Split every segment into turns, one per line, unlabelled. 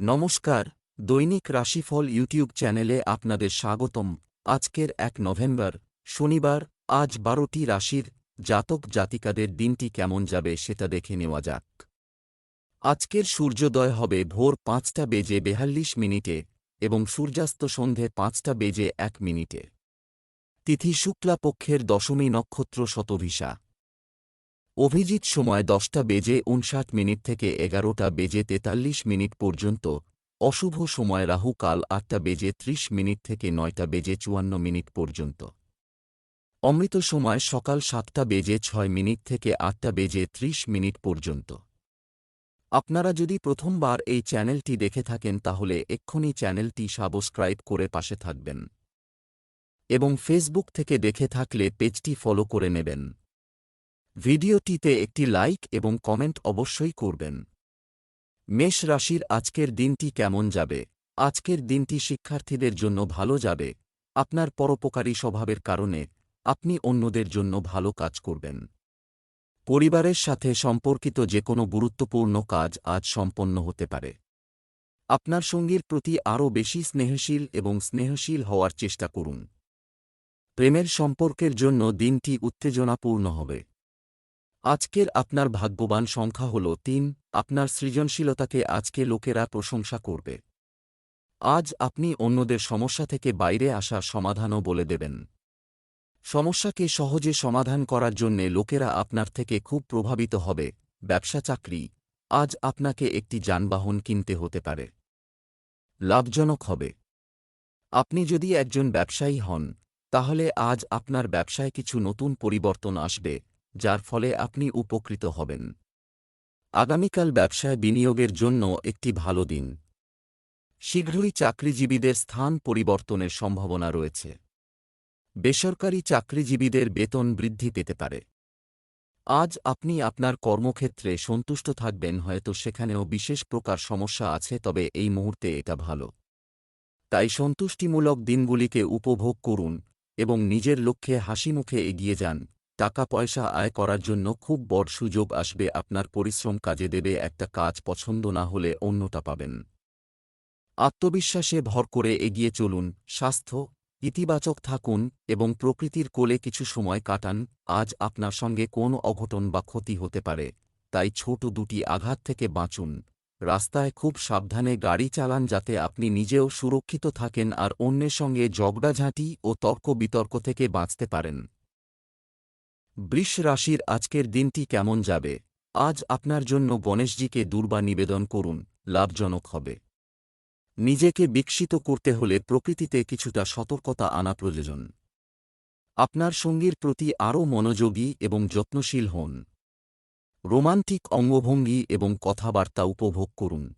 নমস্কার, দৈনিক রাশিফল ইউটিউব চ্যানেলে আপনাদের স্বাগতম। আজকের এক নভেম্বর, শনিবার, আজ বারোটি রাশির জাতক জাতিকাদের দিনটি কেমন যাবে সেটা দেখে নেওয়া যাক। আজকের সূর্যোদয় হবে ভোর পাঁচটা বেজে বেহাল্লিশ মিনিটে এবং সূর্যাস্ত সন্ধে পাঁচটা বেজে এক মিনিটে। তিথি শুক্লাপক্ষের দশমী নক্ষত্র শতভিসা। অভিজিৎ সময় দশটা বেজে উনষাট মিনিট থেকে এগারোটা বেজে তেতাল্লিশ মিনিট পর্যন্ত। অশুভ সময় রাহু কাল আটটা বেজে ত্রিশ মিনিট থেকে নয়টা বেজে চুয়ান্ন মিনিট পর্যন্ত। অমৃত সময় সকাল সাতটা বেজে ছয় মিনিট থেকে আটটা বেজে ত্রিশ মিনিট পর্যন্ত। আপনারা যদি প্রথমবার এই চ্যানেলটি দেখে থাকেন তাহলে এক্ষুনি চ্যানেলটি সাবস্ক্রাইব করে পাশে থাকবেন। এবং ফেসবুক থেকে দেখে থাকলে পেজটি ফলো করে নেবেন। ভিডিওটিতে একটি লাইক এবং কমেন্ট অবশ্যই করবেন। মেষ রাশির আজকের দিনটি কেমন যাবে? আজকের দিনটি শিক্ষার্থীদের জন্য ভালো যাবে? আপনার পরোপকারী স্বভাবের কারণে আপনি অন্যদের জন্য ভালো কাজ করবেন। পরিবারের সাথে সম্পর্কিত যে কোনো গুরুত্বপূর্ণ কাজ আজ সম্পন্ন হতে পারে। আপনার সঙ্গীর প্রতি আরও বেশি স্নেহশীল এবং স্নেহশীল হওয়ার চেষ্টা করুন। প্রেমের সম্পর্কের জন্য দিনটি উত্তেজনাপূর্ণ হবে। আজকের আপনার ভাগ্যবান সংখ্যা হল তিন, আপনার সৃজনশীলতাকে আজকে লোকেরা প্রশংসা করবে। আজ আপনি অন্যদের সমস্যা থেকে বাইরে আসার সমাধানও বলে দেবেন। সমস্যাকে সহজে সমাধান করার জন্যে লোকেরা আপনার থেকে খুব প্রভাবিত হবে, ব্যবসা চাকরি, আজ আপনাকে একটি যানবাহন কিনতে হতে পারে। লাভজনক হবে। আপনি যদি একজন ব্যবসায়ী হন, তাহলে আজ আপনার ব্যবসায় কিছু নতুন পরিবর্তন আসবে যার ফলে আপনি উপকৃত হবেন। আগামীকাল ব্যবসায় বিনিয়োগের জন্য একটি ভালো দিন। শীঘ্রই চাকরিজীবীদের স্থান পরিবর্তনের সম্ভাবনা রয়েছে। বেসরকারি চাকরিজীবীদের বেতন বৃদ্ধি পেতে পারে। আজ আপনি আপনার কর্মক্ষেত্রে সন্তুষ্ট থাকবেন, হয়তো সেখানেও বিশেষ প্রকার সমস্যা আছে, তবে এই মুহূর্তে এটা ভালো। তাই সন্তুষ্টিমূলক দিনগুলিকে উপভোগ করুন এবং নিজের লক্ষ্যে হাসিমুখে এগিয়ে যান। টাকা পয়সা আয় করার জন্য খুব বড় সুযোগ আসবে, আপনার পরিশ্রম কাজে দেবে, একটা কাজ পছন্দ না হলে অন্যটা পাবেন। আত্মবিশ্বাসে ভর করে এগিয়ে চলুন, স্বাস্থ্য, ইতিবাচক থাকুন এবং প্রকৃতির কোলে কিছু সময় কাটান, আজ আপনার সঙ্গে কোন অঘটন বা ক্ষতি হতে পারে, তাই ছোট দুটি আঘাত থেকে বাঁচুন। রাস্তায় খুব সাবধানে গাড়ি চালান যাতে আপনি নিজেও সুরক্ষিত থাকেন আর অন্যের সঙ্গে ঝগড়াঝাঁটি ও তর্ক বিতর্ক থেকে বাঁচতে পারেন। বৃষ রাশির আজকের দিনটি কেমন যাবে? আজ আপনার জন্য গণেশজিকে দুর্বা নিবেদন করুন, লাভজনক হবে। নিজেকে বিকশিত করতে হলে প্রকৃতিতে কিছুটা সতর্কতা আনা প্রয়োজন। আপনার সঙ্গীর প্রতি আরও মনোযোগী এবং যত্নশীল হন। রোমান্টিক অঙ্গভঙ্গি এবং কথাবার্তা উপভোগ করুন।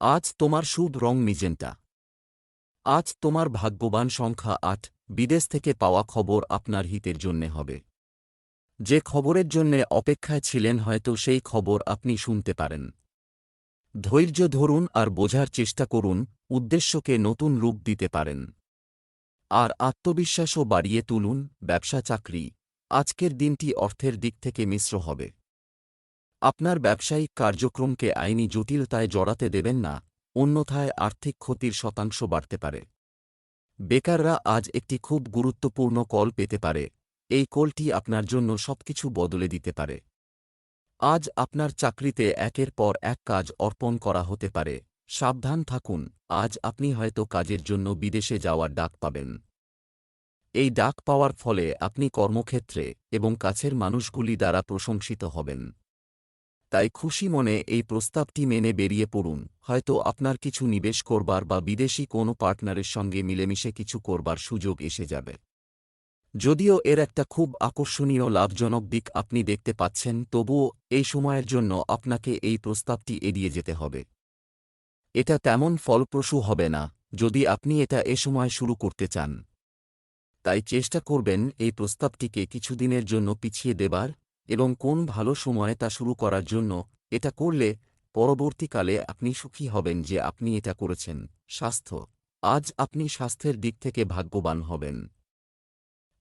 আজ তোমার শুভ রং মিজেন্টা। আজ তোমার ভাগ্যবান সংখ্যা আট, বিদেশ থেকে পাওয়া খবর আপনার হিতের জন্যে হবে। যে খবরের জন্যে অপেক্ষায় ছিলেন হয়তো সেই খবর আপনি শুনতে পারেন। ধৈর্য ধরুন আর বোঝার চেষ্টা করুন, উদ্দেশ্যকে নতুন রূপ দিতে পারেন। আর আত্মবিশ্বাসও বাড়িয়ে তুলুন, ব্যবসা চাকরি। আজকের দিনটি অর্থের দিক থেকে মিশ্র হবে। আপনার ব্যবসায়িক কার্যক্রমকে আইনি জটিলতায় জড়াতে দেবেন না, অন্যথায় আর্থিক ক্ষতির শতাংশ বাড়তে পারে। বেকাররা আজ একটি খুব গুরুত্বপূর্ণ কল পেতে পারে। এই কলটি আপনার জন্য সবকিছু বদলে দিতে পারে। আজ আপনার চাকরিতে একের পর এক কাজ অর্পণ করা হতে পারে। সাবধান থাকুন, আজ আপনি হয়তো কাজের জন্য বিদেশে যাওয়ার ডাক পাবেন। এই ডাক পাওয়ার ফলে আপনি কর্মক্ষেত্রে এবং কাছের মানুষগুলি দ্বারা প্রশংসিত হবেন। তাই খুশি মনে এই প্রস্তাবটি মেনে বেরিয়ে পড়ুন। হয়তো আপনার কিছু নিবেশ করবার বা বিদেশি কোনো পার্টনারের সঙ্গে মিলেমিশে কিছু করবার সুযোগ এসে যাবে। যদিও এর একটা খুব আকর্ষণীয় লাভজনক দিক আপনি দেখতে পাচ্ছেন, তবুও এই সময়ের জন্য আপনাকে এই প্রস্তাবটি এড়িয়ে যেতে হবে। এটা তেমন ফলপ্রসূ হবে না, যদি আপনি এটা এ সময় শুরু করতে চান। তাই চেষ্টা করবেন এই প্রস্তাবটিকে কিছুদিনের জন্য পিছিয়ে দেবার এবং কোন ভালো সময়ে তা শুরু করার জন্য এটা করলে পরবর্তীকালে আপনি সুখী হবেন যে আপনি এটা করেছেন। স্বাস্থ্য। আজ আপনি স্বাস্থ্যের দিক থেকে ভাগ্যবান হবেন।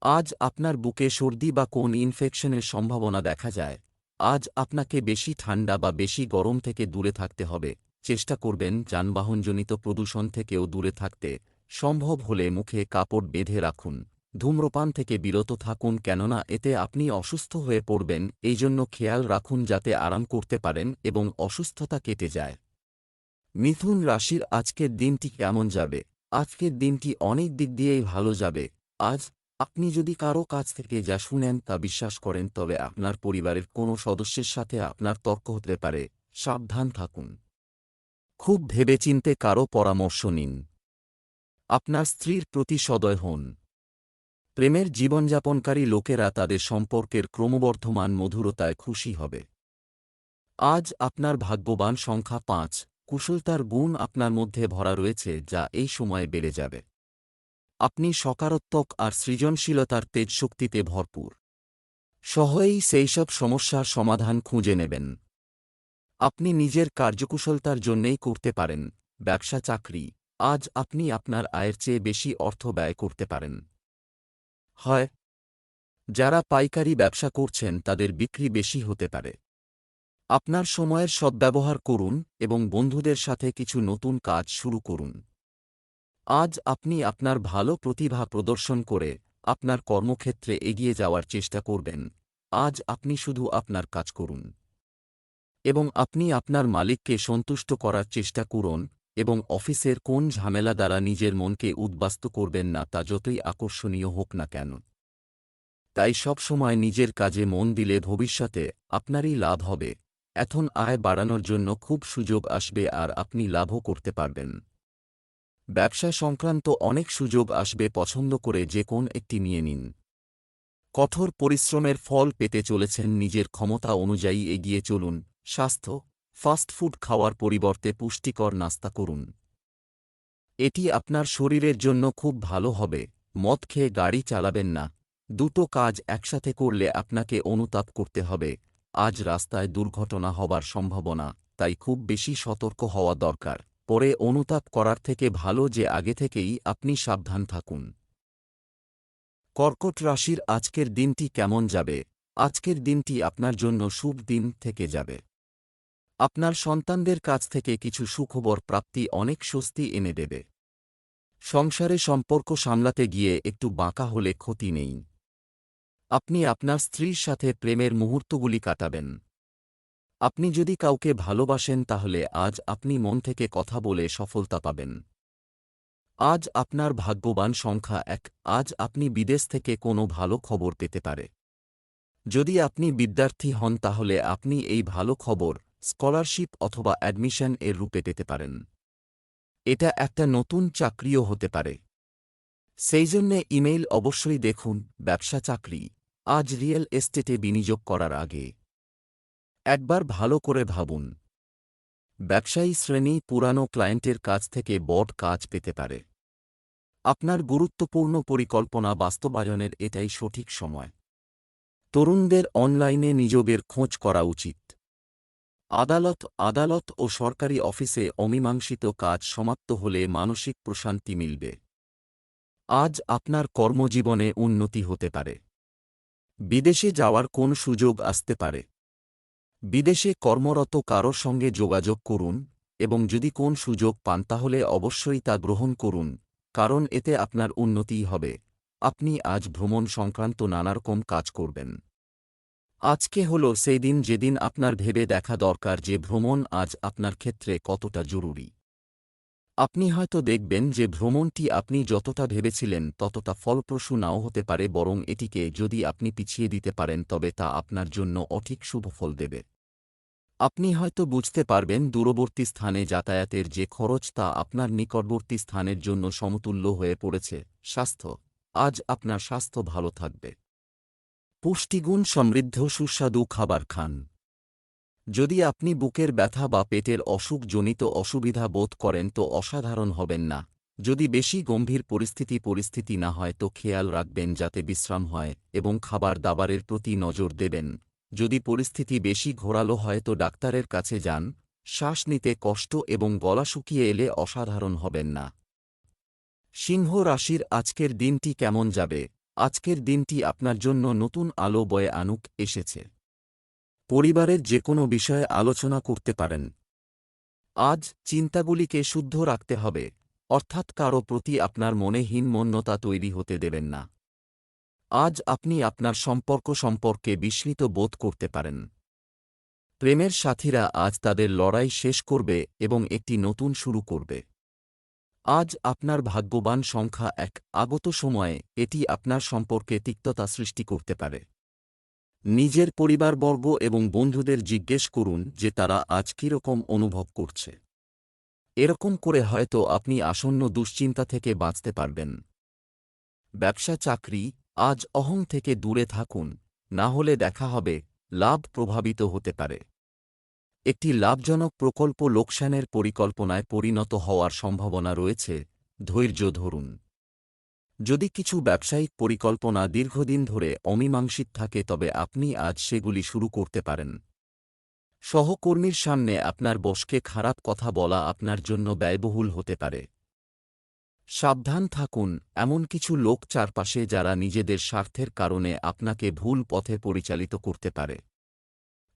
আজ আপনার বুকে সর্দি বা কোন ইনফেকশনের সম্ভাবনা দেখা যায়। আজ আপনাকে বেশি ঠান্ডা বা বেশি গরম থেকে দূরে থাকতে হবে। চেষ্টা করবেন যানবাহনজনিত প্রদূষণ থেকেও দূরে থাকতে। সম্ভব হলে মুখে কাপড় বেঁধে রাখুন। ধূম্রপান থেকে বিরত থাকুন কেননা এতে আপনি অসুস্থ হয়ে পড়বেন। এই জন্য খেয়াল রাখুন যাতে আরাম করতে পারেন এবং অসুস্থতা কেটে যায়। মিথুন রাশির আজকের দিনটি কেমন যাবে? আজকের দিনটি অনেক দিক দিয়েই ভালো যাবে। আজ আপনি যদি কারও কাছ থেকে যা শুনেন তা বিশ্বাস করেন, তবে আপনার পরিবারের কোনো সদস্যের সাথে আপনার তর্ক হতে পারে। সাবধান থাকুন। খুব ভেবেচিন্তে কারও পরামর্শ নিন। আপনার স্ত্রীর প্রতি সদয় হন। প্রেমের জীবনযাপনকারী লোকেরা তাদের সম্পর্কের ক্রমবর্ধমান মধুরতায় খুশি হবে। আজ আপনার ভাগ্যবান সংখ্যা পাঁচ। কুশলতার গুণ আপনার মধ্যে ভরা রয়েছে, যা এই সময়ে বেড়ে যাবে। আপনি সকারাত্মক আর সৃজনশীলতার তেজ শক্তিতে ভরপুর। সহজেই সেইসব সমস্যার সমাধান খুঁজে নেবেন। আপনি নিজের কার্যকুশলতার জন্যেই করতে পারেন, ব্যবসা চাকরি, আজ আপনি আপনার আয়ের চেয়ে বেশি অর্থ ব্যয় করতে পারেন। হয়, যারা পাইকারি ব্যবসা করছেন তাদের বিক্রি বেশি হতে পারে। আপনার সময়ের সদ্ব্যবহার করুন এবং বন্ধুদের সাথে কিছু নতুন কাজ শুরু করুন। আজ আপনি আপনার ভালো প্রতিভা প্রদর্শন করে আপনার কর্মক্ষেত্রে এগিয়ে যাওয়ার চেষ্টা করবেন। আজ আপনি শুধু আপনার কাজ করুন। এবং আপনি আপনার মালিককে সন্তুষ্ট করার চেষ্টা করুন এবং অফিসের কোন ঝামেলা দ্বারা নিজের মনকে উদ্বাস্ত করবেন না তা যতই আকর্ষণীয় হোক না কেন। তাই সবসময় নিজের কাজে মন দিলে ভবিষ্যতে আপনারই লাভ হবে। এখন আয় বাড়ানোর জন্য খুব সুযোগ আসবে আর আপনি লাভও করতে পারবেন। ব্যবসা সংক্রান্ত অনেক সুযোগ আসবে পছন্দ করে যে কোন একটি নিয়ে নিন। কঠোর পরিশ্রমের ফল পেতে চলেছেন নিজের ক্ষমতা অনুযায়ী এগিয়ে চলুন। স্বাস্থ্য ফাস্টফুড খাওয়ার পরিবর্তে পুষ্টিকর নাস্তা করুন। এটি আপনার শরীরের জন্য খুব ভালো হবে। মদ খেয়ে গাড়ি চালাবেন না। দুটো কাজ একসাথে করলে আপনাকে অনুতাপ করতে হবে। আজ রাস্তায় দুর্ঘটনা হবার সম্ভাবনা, তাই খুব বেশি সতর্ক হওয়া দরকার। পরে অনুতাপ করার থেকে ভালো যে আগে থেকেই আপনি সাবধান থাকুন। কর্কট রাশির আজকের দিনটি কেমন যাবে? আজকের দিনটি আপনার জন্য শুভ দিন থেকে যাবে। আপনার সন্তানদের কাছ থেকে কিছু সুখবর প্রাপ্তি অনেক স্বস্তি এনে দেবে। সংসারে সম্পর্ক সামলাতে গিয়ে একটু বাঁকা হলে ক্ষতি নেই। আপনি আপনার স্ত্রীর সাথে প্রেমের মুহূর্তগুলি কাটাবেন। আপনি যদি কাউকে ভালোবাসেন তাহলে আজ আপনি মন থেকে কথা বলে সফলতা পাবেন। আজ আপনার ভাগ্যবান সংখ্যা এক, আজ আপনি বিদেশ থেকে কোনো ভালো খবর পেতে পারে। যদি আপনি বিদ্যার্থী হন তাহলে আপনি এই ভালো খবর, স্কলারশিপ অথবা অ্যাডমিশন এর রূপে পেতে পারেন। এটা একটা নতুন চাকরিও হতে পারে। সেই জন্যে ইমেইল অবশ্যই দেখুন, ব্যবসা চাকরি, আজ রিয়েল এস্টেটে বিনিয়োগ করার আগে। একবার ভালো করে ভাবুন। ব্যবসায়ী শ্রেণি পুরানো ক্লায়েন্টের কাছ থেকে বড কাজ পেতে পারে। আপনার গুরুত্বপূর্ণ পরিকল্পনা বাস্তবায়নের এটাই সঠিক সময়। তরুণদের অনলাইনে নিযোগের খোঁজ করা উচিত। আদালত আদালত ও সরকারি অফিসে অমীমাংসিত কাজ সমাপ্ত হলে মানসিক প্রশান্তি মিলবে। আজ আপনার কর্মজীবনে উন্নতি হতে পারে। বিদেশে যাওয়ার কোন সুযোগ আসতে পারে। বিদেশে কর্মরত কারোর সঙ্গে যোগাযোগ করুন, এবং যদি কোন সুযোগ পান তাহলে অবশ্যই তা গ্রহণ করুন, কারণ এতে আপনার উন্নতিই হবে। আপনি আজ ভ্রমণ সংক্রান্ত নানারকম কাজ করবেন। আজকে হল সেই দিন যেদিন আপনার ভেবে দেখা দরকার যে ভ্রমণ আজ আপনার ক্ষেত্রে কতটা জরুরি। আপনি হয়তো দেখবেন যে ভ্রমণটি আপনি যতটা ভেবেছিলেন ততটা ফলপ্রসূ নাও হতে পারে বরং এটিকে যদি আপনি পিছিয়ে দিতে পারেন তবে তা আপনার জন্য অঠিক শুভ ফল দেবে। আপনি হয়তো বুঝতে পারবেন দূরবর্তী স্থানে যাতায়াতের যে খরচ তা আপনার নিকটবর্তী স্থানের জন্য সমতুল্য হয়ে পড়েছে। স্বাস্থ্য। আজ আপনার স্বাস্থ্য ভালো থাকবে। পুষ্টিগুণ সমৃদ্ধ সুস্বাদু খাবার খান। যদি আপনি বুকের ব্যথা বা পেটের অসুখজনিত অসুবিধা বোধ করেন তো অসাধারণ হবেন না। যদি বেশি গম্ভীর পরিস্থিতি পরিস্থিতি না হয় তো খেয়াল রাখবেন যাতে বিশ্রাম হয় এবং খাবার দাবারের প্রতি নজর দেবেন। যদি পরিস্থিতি বেশি ঘোরালো হয় তো ডাক্তারের কাছে যান। শ্বাস নিতে কষ্ট এবং গলা শুকিয়ে এলে অসাধারণ হবেন না। সিংহ রাশির আজকের দিনটি কেমন যাবে? আজকের দিনটি আপনার জন্য নতুন আলো বয়ে আনুক এসেছে। পরিবারের যে কোনো বিষয়ে আলোচনা করতে পারেন। আজ চিন্তাগুলিকে শুদ্ধ রাখতে হবে, অর্থাৎ কারও প্রতি আপনার মনে হীনমন্যতা তৈরি হতে দেবেন না। আজ আপনি আপনার সম্পর্ক সম্পর্কে বিস্মিত বোধ করতে পারেন। প্রেমের সাথীরা আজ তাদের লড়াই শেষ করবে এবং একটি নতুন শুরু করবে। আজ আপনার ভাগ্যবান সংখ্যা এক আগত সময়ে এটি আপনার সম্পর্কে তিক্ততা সৃষ্টি করতে পারে। নিজের পরিবারবর্গ এবং বন্ধুদের জিজ্ঞেস করুন যে তারা আজ কীরকম অনুভব করছে। এরকম করে হয়তো আপনি আসন্ন দুশ্চিন্তা থেকে বাঁচতে পারবেন। ব্যবসা চাকরি, আজ অহং থেকে দূরে থাকুন, না হলে দেখা হবে লাভ প্রভাবিত হতে পারে। একটি লাভজনক প্রকল্প লোকসানের পরিকল্পনায় পরিণত হওয়ার সম্ভাবনা রয়েছে, ধৈর্য ধরুন। যদি কিছু ব্যবসায়িক পরিকল্পনা দীর্ঘদিন ধরে অমীমাংসিত থাকে তবে আপনি আজ সেগুলি শুরু করতে পারেন। সহকর্মীর সামনে আপনার বসকে খারাপ কথা বলা আপনার জন্য ব্যয়বহুল হতে পারে। সাবধান থাকুন, এমন কিছু লোক চারপাশে যারা নিজেদের স্বার্থের কারণে আপনাকে ভুল পথে পরিচালিত করতে পারে।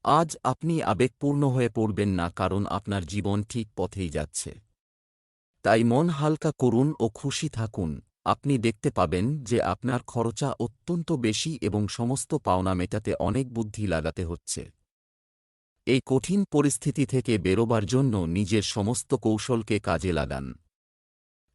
আজ আপনি আবেগপূর্ণ হয়ে পড়বেন না কারণ আপনার জীবন ঠিক পথেই যাচ্ছে। তাই মন হালকা করুন ও খুশি থাকুন। আপনি দেখতে পাবেন যে আপনার খরচা অত্যন্ত বেশি এবং সমস্ত পাওনা মেটাতে অনেক বুদ্ধি লাগাতে হচ্ছে। এই কঠিন পরিস্থিতি থেকে বেরোবার জন্য নিজের সমস্ত কৌশলকে কাজে লাগান।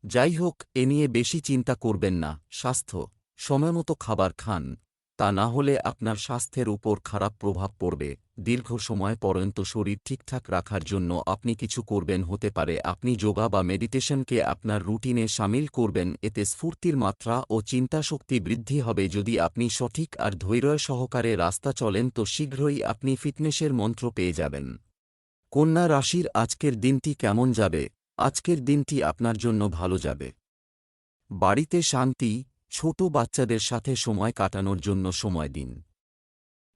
যাই হোক, এ নিয়ে বেশি চিন্তা করবেন না, স্বাস্থ্য, সময়মতো খাবার খান, তা না হলে আপনার স্বাস্থ্যের উপর খারাপ প্রভাব পড়বে। দীর্ঘ সময় পর্যন্ত শরীর ঠিকঠাক রাখার জন্য আপনি কিছু করবেন হতে পারে, আপনি যোগা বা মেডিটেশনকে আপনার রুটিনে সামিল করবেন, এতে স্ফূর্তির মাত্রা ও চিন্তাশক্তি বৃদ্ধি হবে। যদি আপনি সঠিক আর ধৈর্য সহকারে রাস্তা চলেন, তো শীঘ্রই আপনি ফিটনেসের মন্ত্র পেয়ে যাবেন। কন্যা রাশির আজকের দিনটি কেমন যাবে? আজকের দিনটি আপনার জন্য ভালো যাবে। বাড়িতে শান্তি, ছোট বাচ্চাদের সাথে সময় কাটানোর জন্য সময় দিন।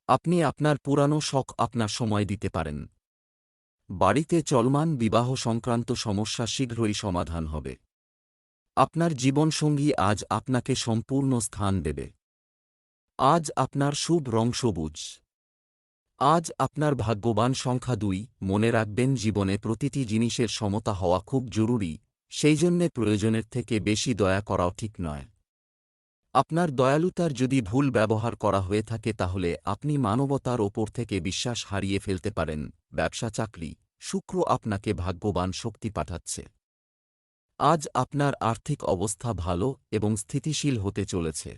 আপনি আপনার পুরানো শখ আপনার সময় দিতে পারেন। বাড়িতে চলমান বিবাহ সংক্রান্ত সমস্যা শীঘ্রই সমাধান হবে। আপনার জীবনসঙ্গী আজ আপনাকে সম্পূর্ণ স্থান দেবে। আজ আপনার শুভ রং সবুজ। আজ আপনার ভাগ্যবান সংখ্যা দুই, মনে রাখবেন জীবনে প্রতিটি জিনিসের সমতা হওয়া খুব জরুরি সেই জন্যে প্রয়োজনের থেকে বেশি দয়া করাও ঠিক নয়। আপনার দয়ালুতার যদি ভুল ব্যবহার করা হয়ে থাকে তাহলে আপনি মানবতার ওপর থেকে বিশ্বাস হারিয়ে ফেলতে পারেন। ব্যবসা চাকরি, শুক্র আপনাকে ভাগ্যবান শক্তি পাঠাচ্ছে। আজ আপনার আর্থিক অবস্থা ভালো এবং স্থিতিশীল হতে চলেছে।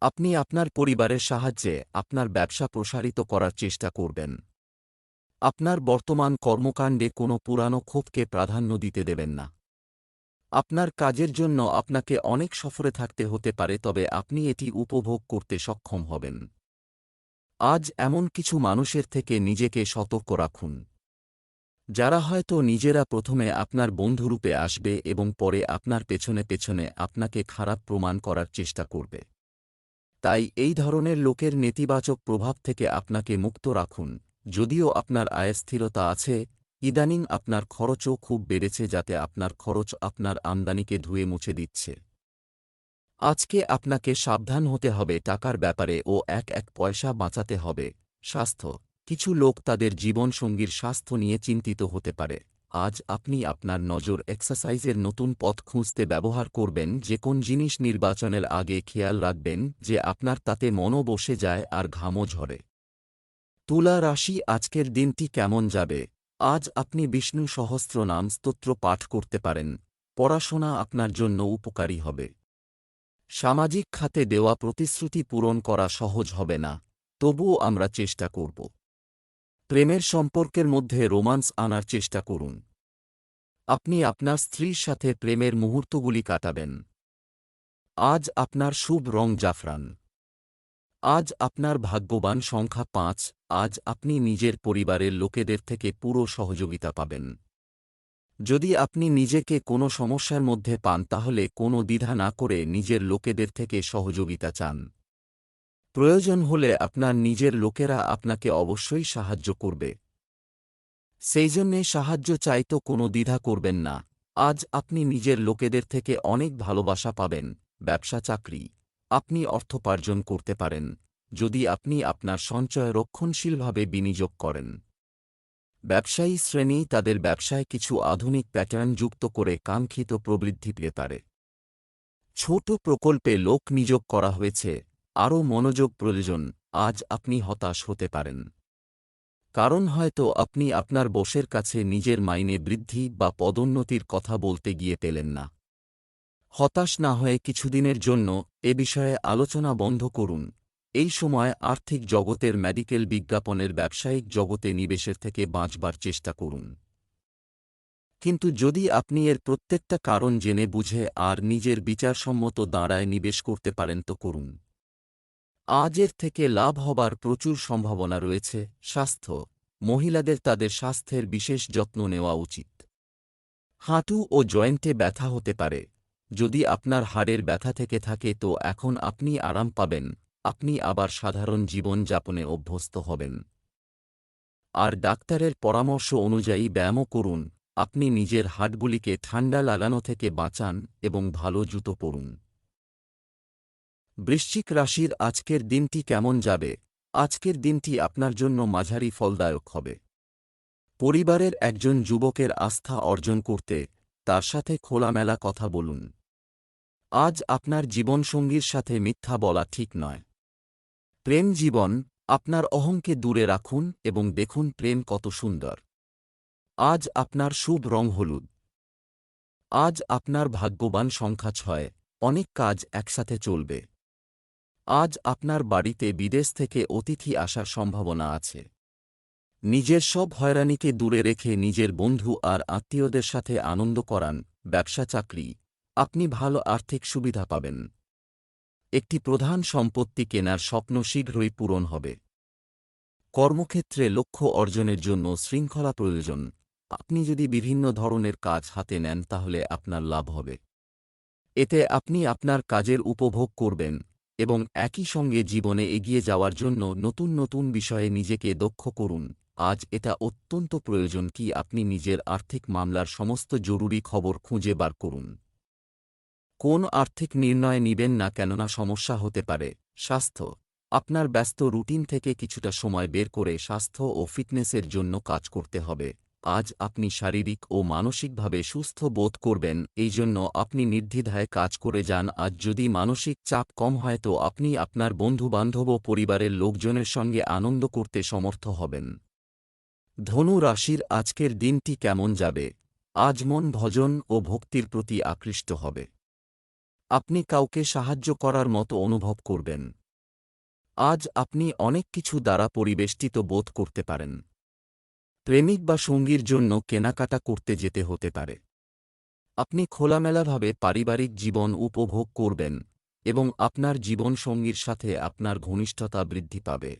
আপনি আপনার পরিবারের সাহায্যে আপনার ব্যবসা প্রসারিত করার চেষ্টা করবেন। আপনার বর্তমান কর্মকাণ্ডে কোনো পুরানো ক্ষোভকে প্রাধান্য দিতে দেবেন না। আপনার কাজের জন্য আপনাকে অনেক সফরে থাকতে হতে পারে, তবে আপনি এটি উপভোগ করতে সক্ষম হবেন। আজ এমন কিছু মানুষের থেকে নিজেকে সতর্ক রাখুন। যারা হয়তো নিজেরা প্রথমে আপনার বন্ধুরূপে আসবে এবং পরে আপনার পেছনে পেছনে আপনাকে খারাপ প্রমাণ করার চেষ্টা করবে। তাই এই ধরনের লোকের নেতিবাচক প্রভাব থেকে আপনাকে মুক্ত রাখুন। যদিও আপনার আয়স্থিরতা আছে ইদানিং আপনার খরচও খুব বেড়েছে যাতে আপনার খরচ আপনার আমদানিকে ধুয়ে মুছে দিচ্ছে। আজকে আপনাকে সাবধান হতে হবে টাকার ব্যাপারে ও এক এক পয়সা বাঁচাতে হবে। স্বাস্থ্য। কিছু লোক তাদের জীবনসঙ্গীর স্বাস্থ্য নিয়ে চিন্তিত হতে পারে। আজ আপনি আপনার নজর এক্সারসাইজের নতুন পথ খুঁজতে ব্যবহার করবেন, যে কোন জিনিস নির্বাচনের আগে খেয়াল রাখবেন, যে আপনার তাতে মনও বসে যায় আর ঘামও ঝরে। তুলা রাশি আজকের দিনটি কেমন যাবে? আজ আপনি বিষ্ণু সহস্র নাম স্তোত্র পাঠ করতে পারেন। পড়াশোনা আপনার জন্য উপকারী হবে। সামাজিক খাতে দেওয়া প্রতিশ্রুতি পূরণ করা সহজ হবে না। তবুও আমরা চেষ্টা করব। প্রেমের সম্পর্কের মধ্যে রোমান্স আনার চেষ্টা করুন। আপনি আপনার স্ত্রীর সাথে প্রেমের মুহূর্তগুলি কাটাবেন। আজ আপনার শুভ রং জাফরান। আজ আপনার ভাগ্যবান সংখ্যা পাঁচ, আজ আপনি নিজের পরিবারের লোকেদের থেকে পুরো সহযোগিতা পাবেন। যদি আপনি নিজেকে কোনো সমস্যার মধ্যে পান, তাহলে কোনো দ্বিধা না করে নিজের লোকেদের থেকে সহযোগিতা চান। প্রয়োজন হলে আপনার নিজের লোকেরা আপনাকে অবশ্যই সাহায্য করবে। সেই জন্যে সাহায্য চাইতো কোনো দ্বিধা করবেন না। আজ আপনি নিজের লোকেদের থেকে অনেক ভালোবাসা পাবেন, ব্যবসা, চাকরি। আপনি অর্থোপার্জন করতে পারেন, যদি আপনি আপনার সঞ্চয় রক্ষণশীলভাবে বিনিয়োগ করেন। ব্যবসায়ী শ্রেণি তাদের ব্যবসায় কিছু আধুনিক প্যাটার্ন যুক্ত করে কাঙ্ক্ষিত প্রবৃদ্ধি পেতে পারে। ছোট প্রকল্পে লোক নিয়োগ করা হয়েছে, আরও মনোযোগ প্রয়োজন, আজ আপনি হতাশ হতে পারেন। কারণ হয়তো আপনি আপনার বসের কাছে নিজের মাইনে বৃদ্ধি বা পদোন্নতির কথা বলতে গিয়ে পেলেন না। হতাশ না হয়ে কিছুদিনের জন্য এ বিষয়ে আলোচনা বন্ধ করুন। এই সময় আর্থিক জগতের মেডিকেল বিজ্ঞাপনের ব্যবসায়িক জগতে নিবেশের থেকে বাঁচবার চেষ্টা করুন। কিন্তু যদি আপনি এর প্রত্যেকটা কারণ জেনে বুঝে আর নিজের বিচারসম্মত দাঁড়ায় নিবেশ করতে পারেন তো করুন। আজের থেকে লাভ হবার প্রচুর সম্ভাবনা রয়েছে, স্বাস্থ্য। মহিলাদের তাদের স্বাস্থ্যের বিশেষ যত্ন নেওয়া উচিত। হাঁটু ও জয়েন্টে ব্যথা হতে পারে। যদি আপনার হাড়ের ব্যথা থেকে থাকে তো এখন আপনি আরাম পাবেন, আপনি আবার সাধারণ জীবন যাপনে অভ্যস্ত হবেন। আর ডাক্তারের পরামর্শ অনুযায়ী ব্যায়ামও করুন, আপনি নিজের হাটগুলিকে ঠান্ডা লাগানো থেকে বাঁচান এবং ভালো জুতো পরুন। বৃশ্চিক রাশির আজকের দিনটি কেমন যাবে? আজকের দিনটি আপনার জন্য মাঝারি ফলদায়ক হবে। পরিবারের একজন যুবকের আস্থা অর্জন করতে তার সাথে খোলামেলা কথা বলুন। আজ আপনার জীবনসঙ্গীর সাথে মিথ্যা বলা ঠিক নয়। প্রেম জীবন, আপনার অহংকে দূরে রাখুন এবং দেখুন প্রেম কত সুন্দর। আজ আপনার শুভ রং হলুদ। আজ আপনার ভাগ্যবান সংখ্যা ছয়, অনেক কাজ একসাথে চলবে। আজ আপনার বাড়িতে বিদেশ থেকে অতিথি আসার সম্ভাবনা আছে। নিজের সব হয়রানিকে দূরে রেখে নিজের বন্ধু আর আত্মীয়দের সাথে আনন্দ করান, ব্যবসা চাকরি আপনি ভালো আর্থিক সুবিধা পাবেন। একটি প্রধান সম্পত্তি কেনার স্বপ্ন শীঘ্রই পূরণ হবে। কর্মক্ষেত্রে লক্ষ্য অর্জনের জন্য শৃঙ্খলা প্রয়োজন। আপনি যদি বিভিন্ন ধরনের কাজ হাতে নেন, তাহলে আপনার লাভ হবে। এতে আপনি আপনার কাজের উপভোগ করবেন এবং একই সঙ্গে জীবনে এগিয়ে যাওয়ার জন্য নতুন নতুন বিষয়ে নিজেকে দক্ষ করুন। আজ এটা অত্যন্ত প্রয়োজন কি আপনি নিজের আর্থিক মামলার সমস্ত জরুরি খবর খুঁজে বার করুন। কোন আর্থিক নির্ণয় নিবেন না কেননা সমস্যা হতে পারে। স্বাস্থ্য। আপনার ব্যস্ত রুটিন থেকে কিছুটা সময় বের করে স্বাস্থ্য ও ফিটনেসের জন্য কাজ করতে হবে। আজ আপনি শারীরিক ও মানসিকভাবে সুস্থ বোধ করবেন, এই জন্য আপনি নির্দ্বিধায় কাজ করে যান। আজ যদি মানসিক চাপ কম হয় তো আপনি আপনার বন্ধুবান্ধব ও পরিবারের লোকজনের সঙ্গে আনন্দ করতে সমর্থ হবেন। ধনু রাশির আজকের দিনটি কেমন যাবে? আজ মন ভজন ও ভক্তির প্রতি আকৃষ্ট হবে। আপনি কাউকে সাহায্য করার মতো অনুভব করবেন। আজ আপনি অনেক কিছু দ্বারা পরিবেষ্টিত বোধ করতে পারেন। প্রেমিক বা সঙ্গীর জন্য কেনাকাটা করতে যেতে হতে পারে। আপনি খোলামেলাভাবে পারিবারিক জীবন উপভোগ করবেন এবং আপনার জীবন সঙ্গীর সাথে আপনার ঘনিষ্ঠতা বৃদ্ধি পাবে।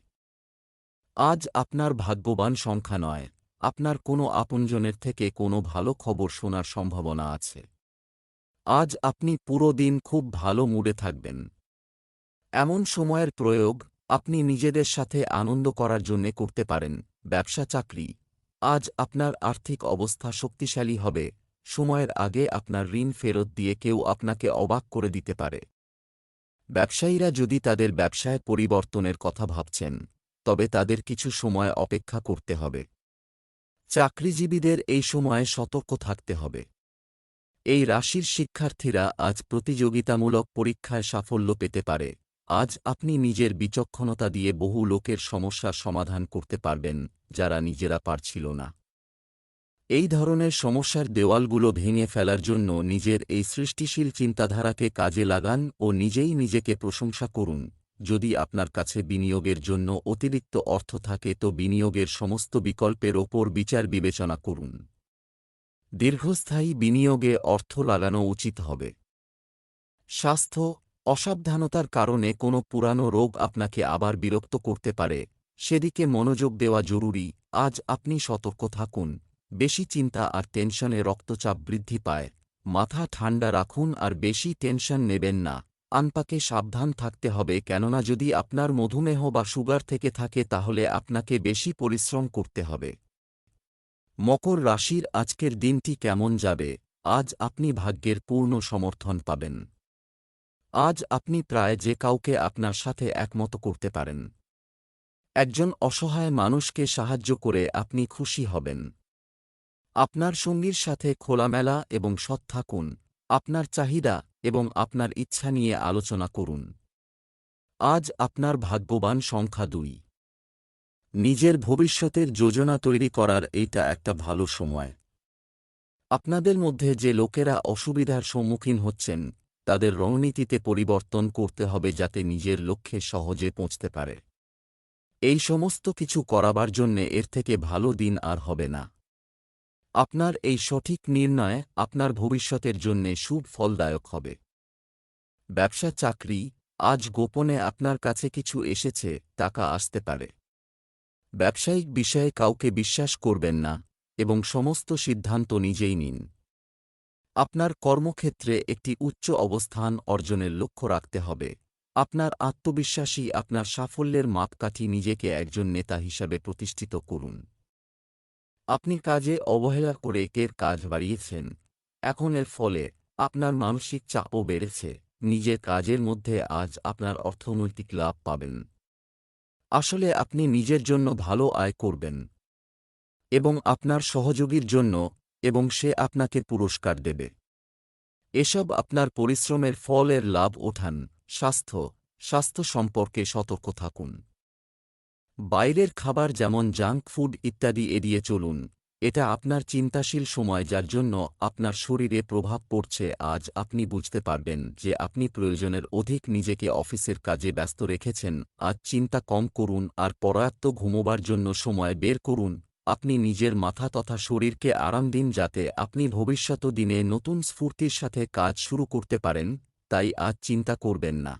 আজ আপনার ভাগ্যবান সংখ্যা নয়, আপনার কোনো আপনজনের থেকে কোনো ভালো খবর শোনার সম্ভাবনা আছে। আজ আপনি পুরো দিন খুব ভালো মুডে থাকবেন। এমন সময়ের প্রয়োগ আপনি নিজেদের সাথে আনন্দ করার জন্যে করতে পারেন, ব্যবসা, চাকরি। আজ আপনার আর্থিক অবস্থা শক্তিশালী হবে, সময়ের আগে আপনার ঋণ ফেরত দিয়ে কেউ আপনাকে অবাক করে দিতে পারে। ব্যবসায়ীরা যদি তাদের ব্যবসায় পরিবর্তনের কথা ভাবছেন, তবে তাদের কিছু সময় অপেক্ষা করতে হবে। চাকরিজীবীদের এই সময়ে সতর্ক থাকতে হবে। এই রাশির শিক্ষার্থীরা আজ প্রতিযোগিতামূলক পরীক্ষায় সাফল্য পেতে পারে। আজ আপনি নিজের বিচক্ষণতা দিয়ে বহু লোকের সমস্যার সমাধান করতে পারবেন, যারা নিজেরা পারছিল না। এই ধরনের সমস্যার দেওয়ালগুলো ভেঙে ফেলার জন্য নিজের এই সৃষ্টিশীল চিন্তাধারাকে কাজে লাগান ও নিজেই নিজেকে প্রশংসা করুন। যদি আপনার কাছে বিনিয়োগের জন্য অতিরিক্ত অর্থ থাকে, তো বিনিয়োগের সমস্ত বিকল্পের ওপর বিচার বিবেচনা করুন। দীর্ঘস্থায়ী বিনিয়োগে অর্থ লাগানো উচিত হবে। স্বাস্থ্য অসাবধানতার কারণে কোনো পুরানো রোগ আপনাকে আবার বিরক্ত করতে পারে। সেদিকে মনোযোগ দেওয়া জরুরি। আজ আপনি সতর্ক থাকুন। বেশি চিন্তা আর টেনশনে রক্তচাপ বৃদ্ধি পায়। মাথা ঠান্ডা রাখুন আর বেশি টেনশন নেবেন না। আনপাকে সাবধান থাকতে হবে কেননা যদি আপনার মধুমেহ বা সুগার থেকে থাকে তাহলে আপনাকে বেশি পরিশ্রম করতে হবে। মকর রাশির আজকের দিনটি কেমন যাবে? আজ আপনি ভাগ্যের পূর্ণ সমর্থন পাবেন। আজ আপনি প্রায় যে কাউকে আপনার সাথে একমত করতে পারেন। একজন অসহায় মানুষকে সাহায্য করে আপনি খুশি হবেন। আপনার সঙ্গীর সাথে খোলামেলা এবং সৎ থাকুন। আপনার চাহিদা এবং আপনার ইচ্ছা নিয়ে আলোচনা করুন। আজ আপনার ভাগ্যবান সংখ্যা দুই। নিজের ভবিষ্যতের যোজনা তৈরি করার এইটা একটা ভালো সময়। আপনাদের মধ্যে যে লোকেরা অসুবিধার সম্মুখীন হচ্ছেন, তাদের রণনীতিতে পরিবর্তন করতে হবে যাতে নিজের লক্ষ্যে সহজে পৌঁছতে পারে। এই সমস্ত কিছু করাবার জন্যে এর থেকে ভালো দিন আর হবে না। আপনার এই সঠিক নির্ণয় আপনার ভবিষ্যতের জন্যে শুভ ফলদায়ক হবে। ব্যবসা চাকরি, আজ গোপনে আপনার কাছে কিছু এসেছে, টাকা আসতে পারে। ব্যবসায়িক বিষয়ে কাউকে বিশ্বাস করবেন না এবং সমস্ত সিদ্ধান্ত নিজেই নিন। আপনার কর্মক্ষেত্রে একটি উচ্চ অবস্থান অর্জনের লক্ষ্য রাখতে হবে। আপনার আত্মবিশ্বাসী আপনার সাফল্যের মাপকাঠি নিজেকে একজন নেতা হিসাবে প্রতিষ্ঠিত করুন। আপনি কাজে অবহেলা করে কের কাজ বাড়িয়েছেন। এখন এর ফলে আপনার মানসিক চাপও বেড়েছে। নিজের কাজের মধ্যে আজ আপনার অর্থনৈতিক লাভ পাবেন। আসলে আপনি নিজের জন্য ভালো আয় করবেন এবং আপনার সহযোগীর জন্য এবং সে আপনাকে পুরস্কার দেবে। এসব আপনার পরিশ্রমের ফলের লাভ ওঠান, স্বাস্থ্য স্বাস্থ্য সম্পর্কে সতর্ক থাকুন। বাইরের খাবার যেমন জাঙ্ক ফুড ইত্যাদি এড়িয়ে চলুন। এটা আপনার চিন্তাশীল সময় যার জন্য আপনার শরীরে প্রভাব পড়ছে। আজ আপনি বুঝতে পারবেন যে আপনি প্রয়োজনের অধিক নিজেকে অফিসের কাজে ব্যস্ত রেখেছেন। আজ চিন্তা কম করুন আর পর্যাপ্ত ঘুমোবার জন্য সময় বের করুন। আপনি নিজের মাথা তথা শরীরকে আরাম দিন যাতে আপনি ভবিষ্যৎ দিনে নতুন স্ফূর্তির সাথে কাজ শুরু করতে পারেন, তাই আজ চিন্তা করবেন না।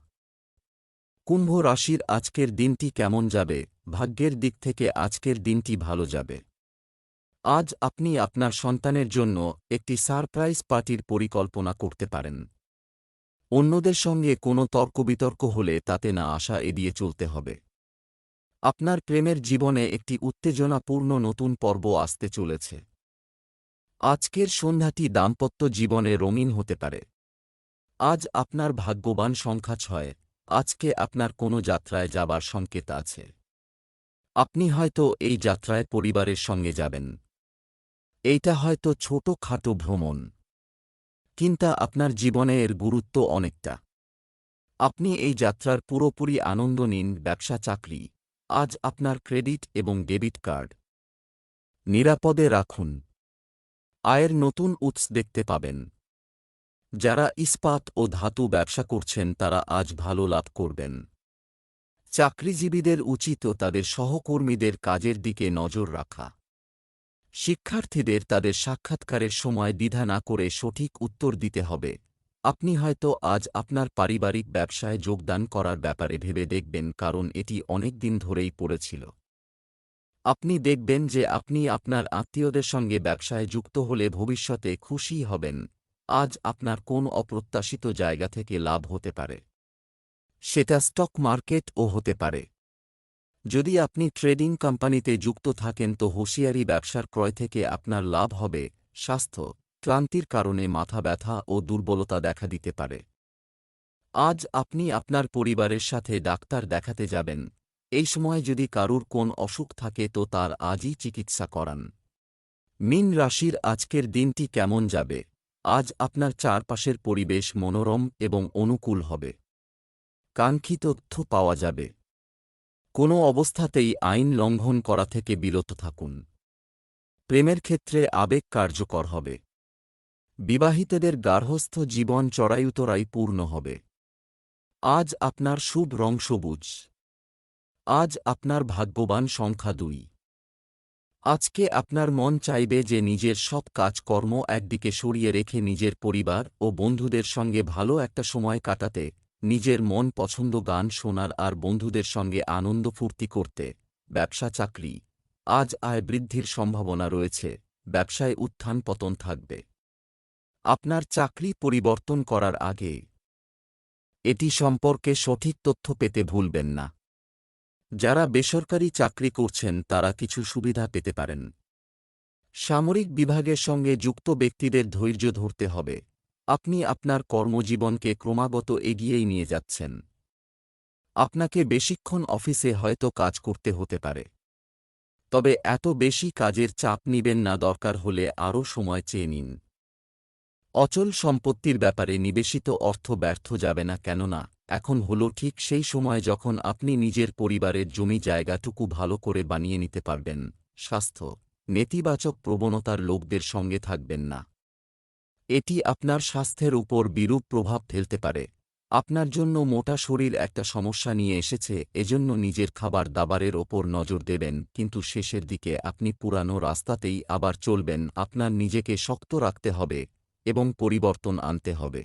কুম্ভ রাশির আজকের দিনটি কেমন যাবে? ভাগ্যের দিক থেকে আজকের দিনটি ভালো যাবে। আজ আপনি আপনার সন্তানের জন্য একটি সারপ্রাইজ পার্টির পরিকল্পনা করতে পারেন। অন্যদের সঙ্গে কোনো তর্কবিতর্ক হলে তাতে না আসা এড়িয়ে চলতে হবে। আপনার প্রেমের জীবনে একটি উত্তেজনাপূর্ণ নতুন পর্ব আসতে চলেছে। আজকের সন্ধ্যাটি দাম্পত্য জীবনে রঙিন হতে পারে। আজ আপনার ভাগ্যবান সংখ্যা ছয়, আজকে আপনার কোনো যাত্রায় যাবার সংকেত আছে। আপনি হয়তো এই যাত্রায় পরিবারের সঙ্গে যাবেন। এইটা হয়তো ছোট খাটো ভ্রমণ। কিন্তু আপনার জীবনে এর গুরুত্ব অনেকটা। আপনি এই যাত্রার পুরোপুরি আনন্দ নিন ব্যবসা চাকরি, আজ আপনার ক্রেডিট এবং ডেবিট কার্ড। নিরাপদে রাখুন। আয়ের নতুন উৎস দেখতে পাবেন। যারা ইস্পাত ও ধাতু ব্যবসা করছেন তারা আজ ভালো লাভ করবেন। চাকরিজীবীদের উচিত তাদের সহকর্মীদের কাজের দিকে নজর রাখা। শিক্ষার্থীদের তাদের সাক্ষাৎকারের সময় দ্বিধা না করে সঠিক উত্তর দিতে হবে। আপনি হয়তো আজ আপনার পারিবারিক ব্যবসায় যোগদান করার ব্যাপারে ভেবে দেখবেন কারণ এটি অনেক দিন ধরেই পড়েছিল। আপনি দেখবেন যে আপনি আপনার আত্মীয়দের সঙ্গে ব্যবসায় যুক্ত হলে ভবিষ্যতে খুশি হবেন। আজ আপনার কোন অপ্রত্যাশিত জায়গা থেকে লাভ হতে পারে। সেটা স্টক মার্কেট ও হতে পারে। যদি আপনি ট্রেডিং কোম্পানিতে যুক্ত থাকেন তো হুঁশিয়ারি ব্যবসার ক্রয় থেকে আপনার লাভ হবে, স্বাস্থ্য, ক্লান্তির কারণে মাথা ব্যথা ও দুর্বলতা দেখা দিতে পারে। আজ আপনি আপনার পরিবারের সাথে ডাক্তার দেখাতে যাবেন। এই সময় যদি কারুর কোন অসুখ থাকে তো তার আজই চিকিৎসা করান। মিন রাশির আজকের দিনটি কেমন যাবে? আজ আপনার চারপাশের পরিবেশ মনোরম এবং অনুকূল হবে। কাঙ্ক্ষিত তথ্য পাওয়া যাবে। কোনো অবস্থাতেই আইন লঙ্ঘন করা থেকে বিরত থাকুন। প্রেমের ক্ষেত্রে আবেগ কার্যকর হবে। বিবাহিতদের গার্হস্থ জীবন চড়াইউতরাই পূর্ণ হবে। আজ আপনার শুভ রং সবুজ। আজ আপনার ভাগ্যবান সংখ্যা দুই। আজকে আপনার মন চাইবে যে নিজের সব কাজকর্ম একদিকে সরিয়ে রেখে নিজের পরিবার ও বন্ধুদের সঙ্গে ভালো একটা সময় কাটাতে। নিজের মন পছন্দ গান শোনার আর বন্ধুদের সঙ্গে আনন্দ ফুর্তি করতে, ব্যবসা চাকরি। আজ আয় বৃদ্ধির সম্ভাবনা রয়েছে, ব্যবসায় উত্থান পতন থাকবে। আপনার চাকরি পরিবর্তন করার আগে, এটি সম্পর্কে সঠিক তথ্য পেতে ভুলবেন না। যারা বেসরকারি চাকরি করছেন, তারা কিছু সুবিধা পেতে পারেন। সামরিক বিভাগের সঙ্গে যুক্ত ব্যক্তিদের ধৈর্য ধরতে হবে। আপনি আপনার কর্মজীবনকে ক্রমাগত এগিয়েই নিয়ে যাচ্ছেন। আপনাকে বেশিক্ষণ অফিসে হয়তো কাজ করতে হতে পারে। তবে এত বেশি কাজের চাপ নিবেন না, দরকার হলে আরও সময় চেয়ে নিন। অচল সম্পত্তির ব্যাপারে নিবেশিত অর্থ ব্যর্থ যাবে না, কেননা এখন হল ঠিক সেই সময় যখন আপনি নিজের পরিবারের জমি জায়গাটুকু ভালো করে বানিয়ে নিতে পারবেন। স্বাস্থ্য, নেতিবাচক প্রবণতার লোকদের সঙ্গে থাকবেন না। এটি আপনার স্বাস্থ্যের উপর বিরূপ প্রভাব ফেলতে পারে। আপনার জন্য মোটা শরীর একটা সমস্যা নিয়ে এসেছে, এজন্য নিজের খাবার দাবারের ওপর নজর দেবেন, কিন্তু শেষের দিকে আপনি পুরানো রাস্তাতেই আবার চলবেন, আপনার নিজেকে শক্ত রাখতে হবে এবং পরিবর্তন আনতে হবে।